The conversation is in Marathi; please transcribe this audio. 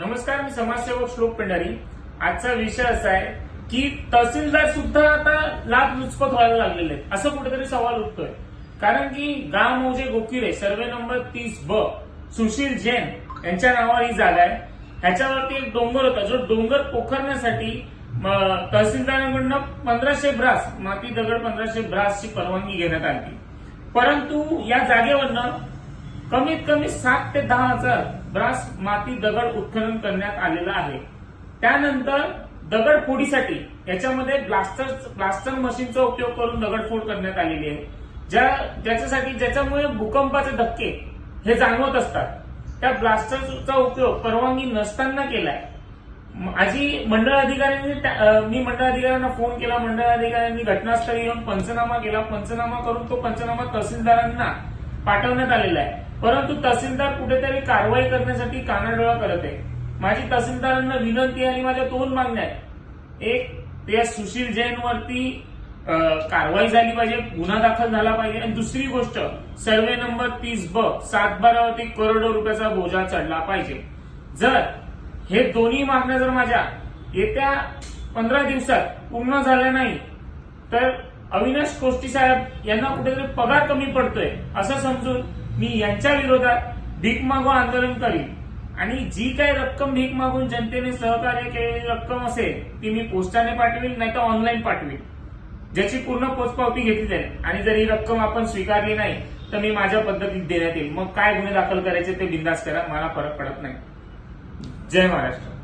नमस्कार मी समाजसेवक श्लोक पेंढारी. आजचा विषय असा आहे की तहसीलदार सुद्धा आता लाभ लुचपत व्हायला लागलेले आहेत. असं कुठेतरी सवाल उठतोय. कारण की गाव मौजे गोकिरे सर्वे नंबर तीस ब. सुशील जैन यांच्या नावावर ही जागा आहे. ह्याच्यावरती एक डोंगर होता. जो डोंगर पोखरण्यासाठी तहसीलदारांकडनं पंधराशे ब्रास माती दगड पंधराशे ब्रासची परवानगी घेण्यात आली परंतु या जागेवरनं कमीत कमी सात ते दहा हजार ब्रास माती दगड उत्खनन करण्यात आलेलं आहे. त्यानंतर दगडफोडीसाठी याच्यामध्ये ब्लास्टर ब्लास्टर मशीनचा उपयोग करून दगडफोड करण्यात आलेली आहे. ज्या ज्याच्यासाठी ज्याच्यामुळे भूकंपाचे धक्के हे जाणवत असतात. त्या ब्लास्टरचा उपयोग परवानगी नसताना केलाय. माझी मंडळ अधिकाऱ्यांनी त्या- मी मंडळ अधिकाऱ्यांना फोन केला. मंडळ अधिकाऱ्यांनी घटनास्थळी येऊन पंचनामा केला. पंचनामा करून तो पंचनामा तहसीलदारांना पाठवण्यात आलेला आहे. परंतु तहसीलदार कुठेतरी कारवाई करण्यासाठी कानाडोळा करत आहे. माझी तहसीलदारांना विनंती आणि माझ्या दोन मागण्या आहेत. एक त्या सुशील जैनवरती कारवाई झाली पाहिजे गुन्हा दाखल झाला पाहिजे. आणि दुसरी गोष्ट सर्वे नंबर तीस ब सातबारावरती करोडो रुपयाचा बोजा चढला पाहिजे. जर हे दोन्ही मागण्या जर माझ्या येत्या पंधरा दिवसात पूर्ण झाल्या नाही तर अविनाश कोष्टी साहेब यांना कुठेतरी पगार कमी पडतोय असं समजून मी यांच्या विरोधात भीक मागो आंदोलन करीन. आणि जी काही रक्कम भीक मागून जनतेने सहकार्य केलेली रक्कम असेल ती मी पोस्टाने पाठवेल नाही तर ऑनलाईन पाठवेल ज्याची पूर्ण पोचपावती घेतली जाईल. आणि जर ही रक्कम आपण स्वीकारली नाही तर मी माझ्या पद्धतीत देण्यात येईल. मग काय गुन्हे दाखल करायचे ते बिंदास करा मला फरक पडत नाही. जय महाराष्ट्र.